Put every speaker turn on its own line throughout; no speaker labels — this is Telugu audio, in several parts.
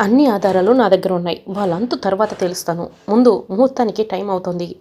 అన్ని ఆధారాలు నా దగ్గర ఉన్నాయి. వాళ్ళంతా తర్వాత తెలుస్తాను. ముందు ముహూర్తానికి టైం అవుతుంది.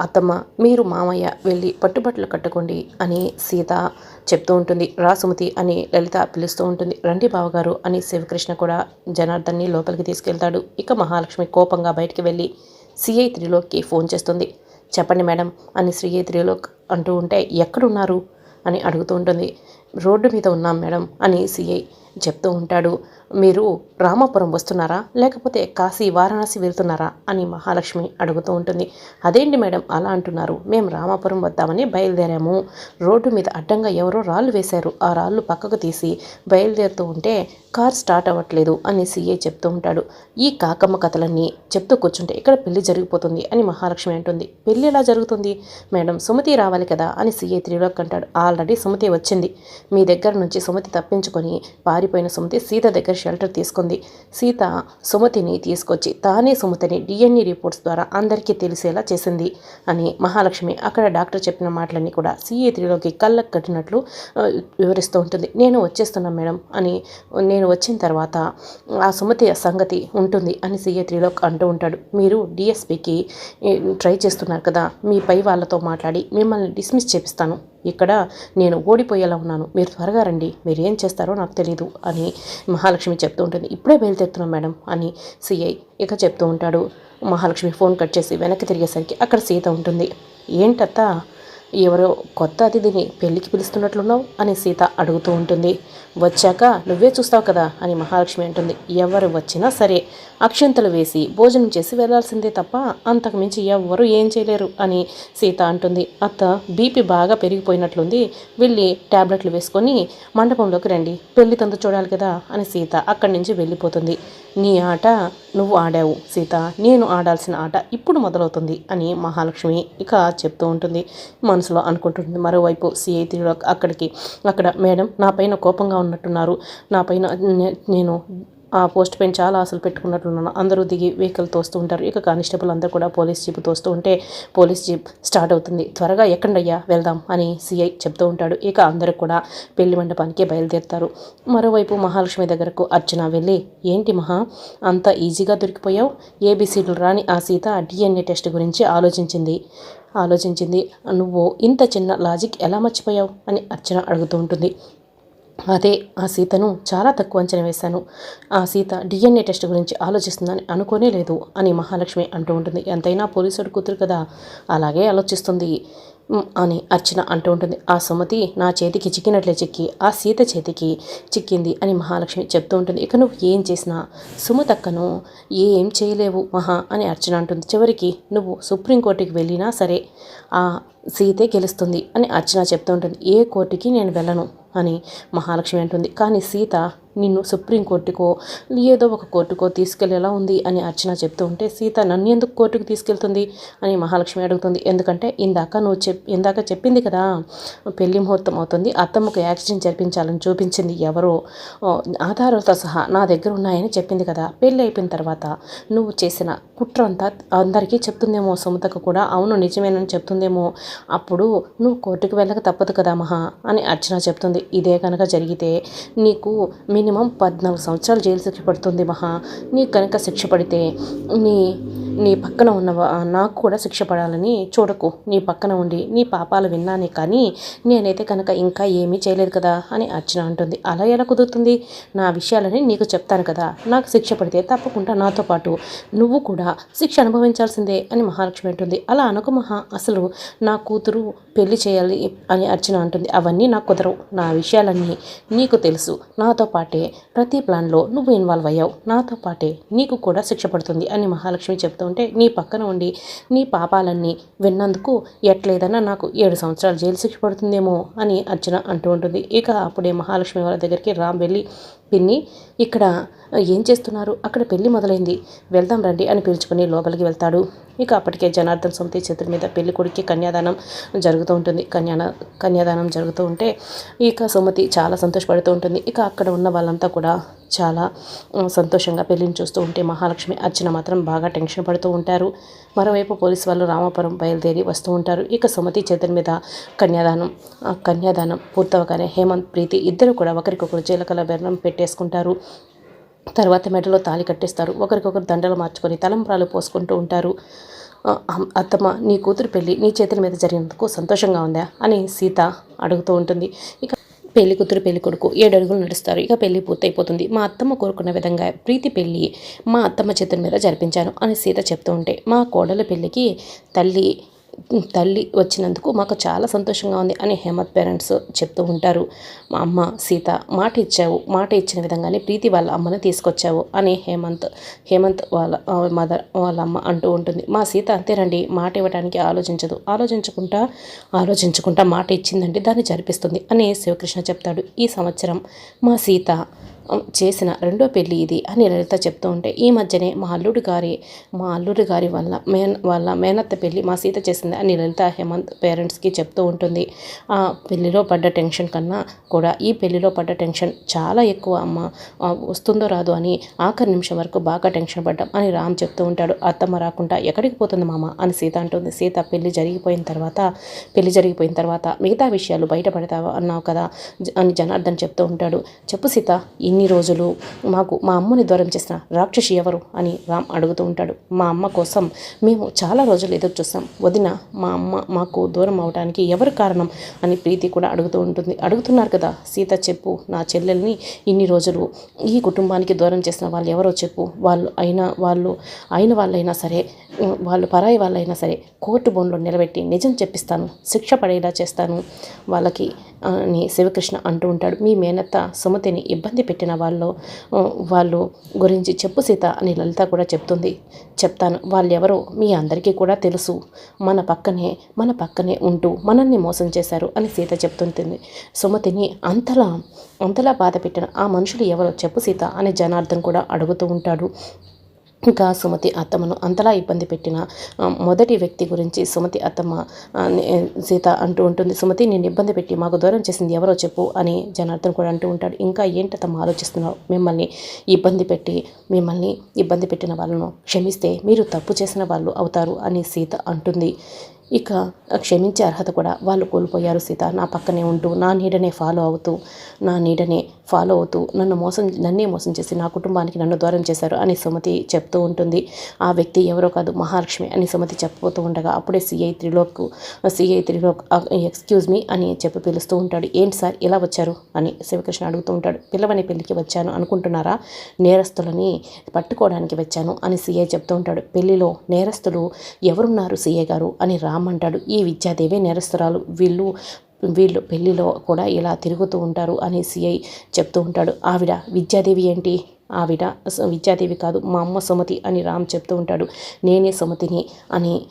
అత్తమ్మ మీరు మామయ్య వెళ్ళి పట్టుబట్టలు కట్టుకోండి అని సీత చెప్తూ ఉంటుంది. రాసుమతి అని లలిత పిలుస్తూ ఉంటుంది. రండి బావగారు అని శివకృష్ణ కూడా జనార్దన్ని లోపలికి తీసుకెళ్తాడు. ఇక మహాలక్ష్మి కోపంగా బయటికి వెళ్ళి సిఐ త్రిలోక్కి ఫోన్ చేస్తుంది. చెప్పండి మేడం అని శ్రీఐ త్రిలోక్ అంటూ ఉంటే ఎక్కడున్నారు అని అడుగుతూ ఉంటుంది. రోడ్డు మీద ఉన్నాం మేడం అని సిఐ చెప్తూ ఉంటాడు. మీరు రామాపురం వస్తున్నారా? లేకపోతే కాశీ వారణాసి వెళ్తున్నారా? అని మహాలక్ష్మి అడుగుతూ ఉంటుంది. అదేంటి మేడం అలా అంటున్నారు? మేము రామాపురం వద్దామని బయలుదేరాము. రోడ్డు మీద అడ్డంగా ఎవరో రాళ్ళు వేశారు. ఆ రాళ్ళు పక్కకు తీసి బయలుదేరుతూ ఉంటే కార్ స్టార్ట్ అవ్వట్లేదు అని సీఏ చెప్తూ ఉంటాడు. ఈ కాకమ్మ కథలన్నీ చెప్తూ కూర్చుంటే ఇక్కడ పెళ్ళి జరిగిపోతుంది అని మహాలక్ష్మి అంటుంది. పెళ్ళి ఎలా జరుగుతుంది? మేడం సుమతి రావాలి కదా అని సీఏ త్రిలోక్ అంటాడు ఆల్రెడీ సుమతి వచ్చింది. మీ దగ్గర నుంచి సుమతి తప్పించుకొని పారిపోయిన సుమతి సీత దగ్గర షెల్టర్ తీసుకుంది. సీత సుమతిని తీసుకొచ్చి తానే సుమతిని డిఎన్ఏ రిపోర్ట్స్ ద్వారా అందరికీ తెలిసేలా చేసింది అని మహాలక్ష్మి అక్కడ డాక్టర్ చెప్పిన మాటలన్నీ కూడా సిఏ త్రీలోకి కళ్ళకు కట్టినట్లు వివరిస్తూ ఉంటుంది. నేను వచ్చేస్తున్నా మేడం అని నేను వచ్చిన తర్వాత ఆ సుమతి సంగతి ఉంటుంది అని సీఏ త్రిలోక్ అంటూ ఉంటాడు. మీరు డిఎస్పికి ట్రై చేస్తున్నారు కదా మీ పై వాళ్ళతో మాట్లాడి మిమ్మల్ని డిస్మిస్ చేపిస్తాను. ఇక్కడ నేను ఓడిపోయేలా ఉన్నాను. మీరు త్వరగా రండి. మీరు ఏం చేస్తారో నాకు తెలియదు అని మహాలక్ష్మి చెప్తూ ఉంటుంది. ఇప్పుడే బయలుదేరుతున్నాం మేడం అని సిఐ ఇక చెప్తూ ఉంటాడు. మహాలక్ష్మి ఫోన్ కట్ చేసి వెనక్కి తిరిగేసరికి అక్కడ సీత ఉంటుంది. ఏంటత్తా? ఎవరో కొత్త అతిథిని పెళ్ళికి పిలుస్తున్నట్లున్నావు అని సీత అడుగుతూ ఉంటుంది. వచ్చాక నువ్వే చూస్తావు కదా అని మహాలక్ష్మి అంటుంది. ఎవరు వచ్చినా సరే అక్షంతలు వేసి భోజనం చేసి వెళ్ళాల్సిందే తప్ప అంతకుమించి ఎవ్వరూ ఏం చేయలేరు అని సీత అంటుంది. అత్త బీపీ బాగా పెరిగిపోయినట్లుంది. వెళ్ళి ట్యాబ్లెట్లు వేసుకొని మండపంలోకి రండి. పెళ్ళి తంతు చూడాలి కదా అని సీత అక్కడి నుంచి వెళ్ళిపోతుంది. నీ ఆట నువ్వు ఆడావు సీత. నేను ఆడాల్సిన ఆట ఇప్పుడు మొదలవుతుంది అని మహాలక్ష్మి ఇక చెప్తూ ఉంటుంది. మనసులో అనుకుంటుంది మరోవైపు సిఐ త్రిలో అక్కడికి అక్కడ మేడం నా పైన కోపంగా ఉన్నట్టున్నారు. నా పైన నేను ఆ పోస్ట్ పైన చాలా ఆశలు పెట్టుకున్నట్లున్నాను. అందరూ దిగి వెహికల్ తోస్తూ ఉంటారు. ఇక కానిస్టేబుల్ అందరూ కూడా పోలీస్ జీప్ తోస్తూ ఉంటే పోలీస్ జీప్ స్టార్ట్ అవుతుంది. త్వరగా ఎక్కడయ్యా వెళ్దాం అని సిఐ చెప్తూ ఉంటాడు. ఇక అందరూ కూడా పెళ్ళి మండపానికి బయలుదేరుతారు. మరోవైపు మహాలక్ష్మి దగ్గరకు అర్చన వెళ్ళి ఏంటి మహా అంత ఈజీగా దొరికిపోయావు? ఏబీసీలు రాని ఆ సీత డిఎన్ఏ టెస్ట్ గురించి ఆలోచించింది. ఆలోచించింది నువ్వు ఇంత చిన్న లాజిక్ ఎలా మర్చిపోయావు? అని అర్చన అడుగుతూ ఉంటుంది. అదే ఆ సీతను చాలా తక్కువ అంచనా వేశాను. ఆ సీత డిఎన్ఏ టెస్ట్ గురించి ఆలోచిస్తుందని అనుకోనే లేదు అని మహాలక్ష్మి అంటూ ఉంటుంది. ఎంతైనా పోలీసుడు కూతురు కదా అలాగే ఆలోచిస్తుంది అని అర్చన అంటూ ఉంటుంది. ఆ సుమతి నా చేతికి చిక్కినట్లే చిక్కి ఆ సీత చేతికి చిక్కింది అని మహాలక్ష్మి చెప్తూ ఉంటుంది. ఇక నువ్వు ఏం చేసినా సుమతక్కను ఏం చేయలేవు మహా అని అర్చన అంటుంది. చివరికి నువ్వు సుప్రీంకోర్టుకి వెళ్ళినా సరే ఆ సీతే గెలుస్తుంది అని అర్చన చెప్తూ ఉంటుంది. ఏ కోర్టుకి నేను వెళ్ళను? అని మహాలక్ష్మి అంటుంది. కానీ సీత నిన్ను సుప్రీంకోర్టుకో ఏదో ఒక కోర్టుకో తీసుకెళ్ళేలా ఉంది అని అర్చన చెప్తూ ఉంటే సీత నన్ను ఎందుకు కోర్టుకు తీసుకెళ్తుంది అని మహాలక్ష్మి అడుగుతుంది. ఎందుకంటే ఇందాక నువ్వు చెప్ ఇందాక చెప్పింది కదా పెళ్ళి ముహూర్తం అవుతుంది అత్తమ్మకు యాక్సిడెంట్ జరిపించాలని చూపించింది ఎవరో ఆధారాలతో సహా నా దగ్గర ఉన్నాయని చెప్పింది కదా. పెళ్ళి అయిపోయిన తర్వాత నువ్వు చేసిన కుట్ర అంతా అందరికీ చెప్తుందేమో సుమతకు కూడా. అవును నిజమేనని చెప్తుందేమో. అప్పుడు నువ్వు కోర్టుకు వెళ్ళక తప్పదు కదా మహా అని అర్చన చెప్తుంది. ఇదే కనుక జరిగితే నీకు మినిమం పద్నాలుగు సంవత్సరాలు జైలు శిక్ష పడుతుంది మహా. నీకు కనుక శిక్ష పడితే నీ నీ పక్కన ఉన్న నాకు కూడా శిక్ష పడాలని చూడకు. నీ పక్కన ఉండి నీ పాపాలు విన్నానే కానీ నేనైతే కనుక ఇంకా ఏమీ చేయలేదు కదా అని అర్చన అంటుంది. అలా ఎలా కుదురుతుంది? నా విషయాలని నీకు చెప్తాను కదా. నాకు శిక్ష పడితే తప్పకుండా నాతో పాటు నువ్వు కూడా శిక్ష అనుభవించాల్సిందే అని మహాలక్ష్మి అంటుంది. అలా అనుకు మహా. అసలు నా కూతురు పెళ్ళి చేయాలి అని అర్చన అంటుంది. అవన్నీ నాకు కుదరవు. నా విషయాలన్నీ నీకు తెలుసు. నాతో పాటే ప్రతి ప్లాన్లో నువ్వు ఇన్వాల్వ్ అయ్యావు. నాతో పాటే నీకు కూడా శిక్ష పడుతుంది అని మహాలక్ష్మి మాట్లాడుతూ ఉంటే నీ పక్కన ఉండి నీ పాపాలన్నీ విన్నందుకు ఎట్లేదన్నా నాకు ఏడు సంవత్సరాలు జైలు శిక్ష పడుతుందేమో అని అర్చన అంటూ ఉంటుంది. ఇక అప్పుడే మహాలక్ష్మి వాళ్ళ దగ్గరికి రామ్ వెళ్ళి పిన్ని ఇక్కడ ఏం చేస్తున్నారు? అక్కడ పెళ్ళి మొదలైంది. వెళ్దాం రండి అని పిలుచుకుని లోపలికి వెళ్తాడు. ఇక అప్పటికే జనార్దన్ సొంత చేతుల మీద పెళ్ళి కొడుక్కి కన్యాదానం జరుగుతూ ఉంటుంది. కన్యాన కన్యాదానం జరుగుతూ ఉంటే ఇక సుమతి చాలా సంతోషపడుతూ ఉంటుంది. ఇక అక్కడ ఉన్న వాళ్ళంతా కూడా చాలా సంతోషంగా పెళ్ళిని చూస్తూ ఉంటే మహాలక్ష్మి అర్చన మాత్రం బాగా టెన్షన్ పడుతూ ఉంటారు. మరోవైపు పోలీసు వాళ్ళు రామాపురం బయలుదేరి వస్తూ ఉంటారు. ఇక సుమతి చేతుల మీద కన్యాదానం ఆ కన్యాదానం పూర్తవగానే హేమంత్ ప్రీతి ఇద్దరు కూడా ఒకరికొకరు జీలకల బెల్లం పెట్టేసుకుంటారు. తర్వాత మెడలో తాళి కట్టేస్తారు. ఒకరికొకరు దండలు మార్చుకొని తలంబ్రాలు పోసుకుంటూ ఉంటారు. అత్తమ్మ నీ కూతురు పెళ్ళి నీ చేతుల మీద జరిగినందుకు సంతోషంగా ఉందా? అని సీత అడుగుతూ ఉంటుంది. ఇక పెళ్ళి కూతురు పెళ్ళి కొడుకు ఏడు అడుగులు నడుస్తారు. ఇక పెళ్ళి పూర్తయిపోతుంది. మా అత్తమ్మ కోరుకున్న విధంగా ప్రీతి పెళ్ళి మా అత్తమ్మ చేతుల మీద జరిపించాను అని సీత చెప్తూ ఉంటే మా కోడల పెళ్ళికి తల్లి తల్లి వచ్చినందుకు మాకు చాలా సంతోషంగా ఉంది అని హేమత్ పేరెంట్స్ చెప్తూ ఉంటారు. మా అమ్మ సీత మాట ఇచ్చావు మాట ఇచ్చిన విధంగానే ప్రీతి వాళ్ళ అమ్మని తీసుకొచ్చావు అని హేమంత్ హేమంత్ వాళ్ళ మదర్ వాళ్ళ అమ్మ అంటూ ఉంటుంది. మా సీత అంతేనండి మాట ఇవ్వడానికి ఆలోచించదు. ఆలోచించకుండా ఆలోచించకుండా మాట ఇచ్చిందంటే దాన్ని జరిపిస్తుంది అని శివకృష్ణ చెప్తాడు. ఈ సంవత్సరం మా సీత చేసిన రెండో పెళ్ళి ఇది అని లలిత చెప్తూ ఉంటే ఈ మధ్యనే మా అల్లుడు గారి మా అల్లుడు గారి వల్ల మేన్ వాళ్ళ మేనత్త పెళ్ళి మా సీత చేసింది అని లలిత హేమంత్ పేరెంట్స్కి చెప్తూ ఉంటుంది. ఆ పెళ్ళిలో పడ్డ టెన్షన్ కన్నా కూడా ఈ పెళ్ళిలో పడ్డ టెన్షన్ చాలా ఎక్కువ అమ్మ వస్తుందో రాదో అని ఆఖరి నిమిషం వరకు బాగా టెన్షన్ పడ్డాం అని రామ్ చెప్తూ ఉంటాడు. అత్తమ్మ రాకుండా ఎక్కడికి పోతుంది మామ అని సీత అంటుంది. సీత పెళ్ళి జరిగిపోయిన తర్వాత పెళ్ళి జరిగిపోయిన తర్వాత మిగతా విషయాలు బయటపడతావా అన్నావు కదా అని జనార్దన్ చెప్తూ ఉంటాడు. చెప్పు సీత ఇన్ని రోజులు మాకు మా అమ్మని దూరం చేసిన రాక్షసి ఎవరు అని రామ్ అడుగుతూ ఉంటాడు. మా అమ్మ కోసం మేము చాలా రోజులు ఎదురు చూస్తాం. వదిన మా అమ్మ మాకు దూరం అవడానికి ఎవరు కారణం అని ప్రీతి కూడా అడుగుతూ ఉంటుంది. అడుగుతున్నారు కదా సీత చెప్పు నా చెల్లెల్ని ఇన్ని రోజులు ఈ కుటుంబానికి దూరం చేసిన వాళ్ళు ఎవరో చెప్పు. వాళ్ళు అయినా వాళ్ళు అయిన వాళ్ళైనా సరే వాళ్ళు పరాయి వాళ్ళైనా సరే కోర్టు బోన్లో నిలబెట్టి నిజం చెప్పిస్తాను శిక్ష పడేలా చేస్తాను. వాళ్ళకి అని శివకృష్ణ అంటూ ఉంటాడు. మీ మేనత్త సుమతిని ఇబ్బంది పెట్టిన వాళ్ళు వాళ్ళు గురించి చెప్పు సీత అని లలిత కూడా చెప్తుంది. చెప్తాను. వాళ్ళెవరో మీ అందరికీ కూడా తెలుసు. మన పక్కనే మన పక్కనే ఉంటూ మనల్ని మోసం చేశారు అని సీత చెప్తుంటుంది. సుమతిని అంతలా అంతలా బాధ పెట్టిన ఆ మనుషులు ఎవరో చెప్పు సీత అని జనార్దన్ కూడా అడుగుతూ ఉంటాడు. ఇంకా సుమతి అత్తమ్మను అంతలా ఇబ్బంది పెట్టిన మొదటి వ్యక్తి గురించి సుమతి అత్తమ్మ సీత అంటూ ఉంటుంది. సుమతి నేను ఇబ్బంది పెట్టి మాకు దూరం చేసింది ఎవరో చెప్పు అని జనార్దన్ కూడా అంటూ ఉంటాడు. ఇంకా ఏంటత్తమ్మ ఆలోచిస్తున్నావు? మిమ్మల్ని ఇబ్బంది పెట్టి మిమ్మల్ని ఇబ్బంది పెట్టిన వాళ్ళను క్షమిస్తే మీరు తప్పు చేసిన వాళ్ళు అవుతారు అని సీత అంటుంది. ఇక క్షమించే అర్హత కూడా వాళ్ళు కోల్పోయారు సీత. నా పక్కనే ఉంటూ నా నీడనే ఫాలో అవుతూ నా నీడనే ఫాలో అవుతూ నన్ను మోసం నన్నే మోసం చేసి నా కుటుంబానికి నన్ను దూరం చేశారు అని సుమతి చెప్తూ ఉంటుంది. ఆ వ్యక్తి ఎవరో కాదు మహాలక్ష్మి అని సుమతి చెప్పబోతూ ఉండగా అప్పుడే CI Trilok CI Trilok excuse me అని చెప్పి పిలుస్తూ ఉంటాడు. ఏంటి సార్ ఇలా వచ్చారు? అని శివకృష్ణ అడుగుతూ ఉంటాడు. పిల్లవని పెళ్ళికి వచ్చాను అనుకుంటున్నారా? నేరస్తులని పట్టుకోవడానికి వచ్చాను అని సిఐ చెప్తూ ఉంటాడు. పెళ్ళిలో నేరస్తులు ఎవరున్నారు సిఐ గారు? అని రామ్ అంటాడు. ఈ విద్యాదేవి నేరస్తురాలు. వీళ్ళు వీళ్ళు పెళ్ళిలో కూడా ఇలా తిరుగుతూ ఉంటారు అని సిఐ చెప్తూ ఉంటాడు. ఆవిడ విద్యాదేవి ఏంటి? ఆవిడ విద్యాదేవి కాదు మా అమ్మ సుమతి అని రామ్ చెప్తూ ఉంటాడు. నేనే సుమతిని అని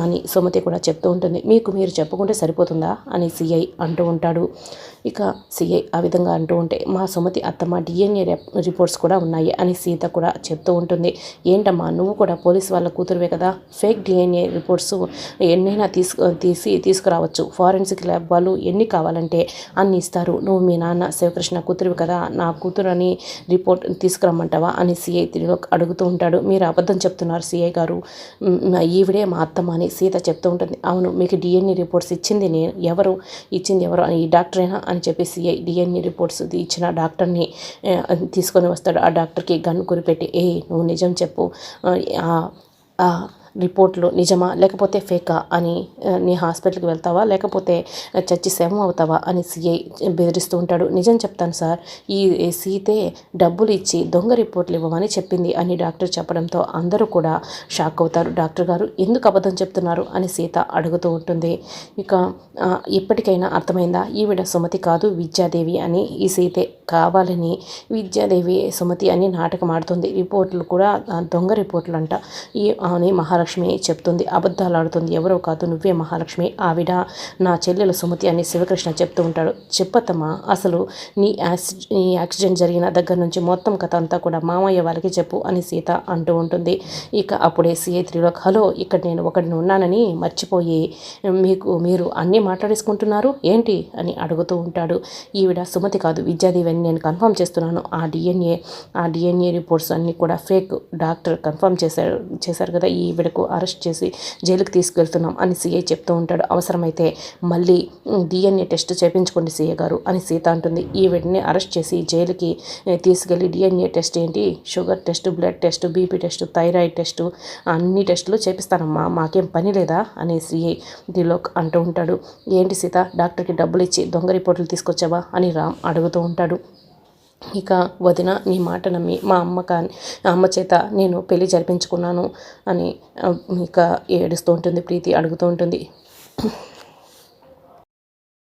అని సుమతి కూడా చెప్తూ ఉంటుంది. మీకు మీరు చెప్పుకుంటే సరిపోతుందా? అని సిఐ అంటూ ఉంటాడు. ఇక సిఐ ఆ విధంగా అంటూ ఉంటే మా సుమతి అత్తమ్మ డిఎన్ఏ రిపోర్ట్స్ కూడా ఉన్నాయి అని సీత కూడా చెప్తూ ఉంటుంది. ఏంటమ్మా నువ్వు కూడా పోలీస్ వాళ్ళ కూతురువే కదా? ఫేక్ డిఎన్ఏ రిపోర్ట్స్ ఎన్నైనా తీసుకు తీసి తీసుకురావచ్చు. ఫారెన్సిక్ ల్యాబ్ వాళ్ళు ఎన్ని కావాలంటే అన్ని ఇస్తారు. నువ్వు మీ నాన్న శివకృష్ణ కూతురువి కదా? నా కూతురు అని రిపోర్ట్ తీసుకురమ్మంటావా అని సిఐ త్రిలోక్ అడుగుతూ ఉంటాడు. మీరు అబద్ధం చెప్తున్నారు సిఐ గారు. ఈవిడే మా అత్తమ్మ అని సీత చెప్తూ ఉంటుంది. అవును మీకు డిఎన్ఏ రిపోర్ట్స్ ఇచ్చింది నేను ఎవరు? ఇచ్చింది ఎవరు? అని ఈ డాక్టరేనా అని చెప్పి సిఐ డిఎన్ఏ రిపోర్ట్స్ ఇచ్చిన డాక్టర్ని తీసుకొని వస్తాడు. ఆ డాక్టర్కి గన్ను కురిపెట్టి ఏ నువ్వు నిజం చెప్పు. రిపోర్ట్లు నిజమా లేకపోతే ఫేకా అని నీ హాస్పిటల్కి వెళ్తావా లేకపోతే చచ్చి శవం అవుతావా అని సిఐ బెదిరిస్తూ ఉంటాడు. నిజం చెప్తాను సార్ ఈ సీతే డబ్బులు ఇచ్చి దొంగ రిపోర్ట్లు ఇవ్వమని చెప్పింది అని డాక్టర్ చెప్పడంతో అందరూ కూడా షాక్ అవుతారు. డాక్టర్ గారు ఎందుకు అబద్ధం చెప్తున్నారు అని సీత అడుగుతూ ఉంటుంది. ఇక ఇప్పటికైనా అర్థమైందా? ఈవిడ సుమతి కాదు విద్యాదేవి అని ఈ సీతే కావాలని విద్యాదేవి సుమతి అని నాటకం ఆడుతుంది. రిపోర్ట్లు కూడా దొంగ రిపోర్ట్లు అంట ఈ అని మహాలక్ష్మి చెప్తుంది అబద్ధాలు ఆడుతుంది. ఎవరో కాదు నువ్వే మహాలక్ష్మి. ఆవిడ నా చెల్లెలు సుమతి అని శివకృష్ణ చెప్తూ ఉంటాడు. చెప్పతమ్మా అసలు నీ యాక్సి నీ యాక్సిడెంట్ జరిగిన దగ్గర నుంచి మొత్తం కథ అంతా కూడా మామయ్య వాళ్ళకి చెప్పు అని సీత అంటూ ఉంటుంది. ఇక అప్పుడే సిఐ త్రిలోక్ హలో ఇక్కడ నేను ఒకడిని ఉన్నానని మర్చిపోయి మీకు మీరు అన్నీ మాట్లాడేసుకుంటున్నారు? ఏంటి? అని అడుగుతూ ఉంటాడు. ఈవిడ సుమతి కాదు విద్యాదేవి అని నేను కన్ఫర్మ్ చేస్తున్నాను. ఆ డిఎన్ఏ ఆ డిఎన్ఏ రిపోర్ట్స్ అన్నీ కూడా ఫేక్. డాక్టర్ కన్ఫర్మ్ చేశారు చేశారు కదా ఈవిడ వరకు అరెస్ట్ చేసి జైలుకి తీసుకెళ్తున్నాం అని సీఐ చెప్తూ ఉంటాడు. అవసరమైతే మళ్ళీ డిఎన్ఏ టెస్ట్ చేయించుకోండి సీఏ గారు అని సీత అంటుంది. ఈ వెంటనే అరెస్ట్ చేసి జైలుకి తీసుకెళ్ళి డిఎన్ఏ టెస్ట్ ఏంటి? Sugar test blood test BP test thyroid test అన్ని టెస్టులు చేపిస్తానమ్మా. మాకేం పని లేదా? అని సీఐ దిలోక్ అంటూ ఉంటాడు. ఏంటి సీత? డాక్టర్కి డబ్బులు ఇచ్చి దొంగ రిపోర్టులు తీసుకొచ్చావా? అని రామ్ అడుగుతూ ఉంటాడు. ఇక వదిన నీ మాట నమ్మి మా అమ్మ కానీ అమ్మ చేత నేను పెళ్ళి జరిపించుకున్నాను అని ఇక ఏడుస్తూ ఉంటుంది ప్రీతి అడుగుతూ ఉంటుంది.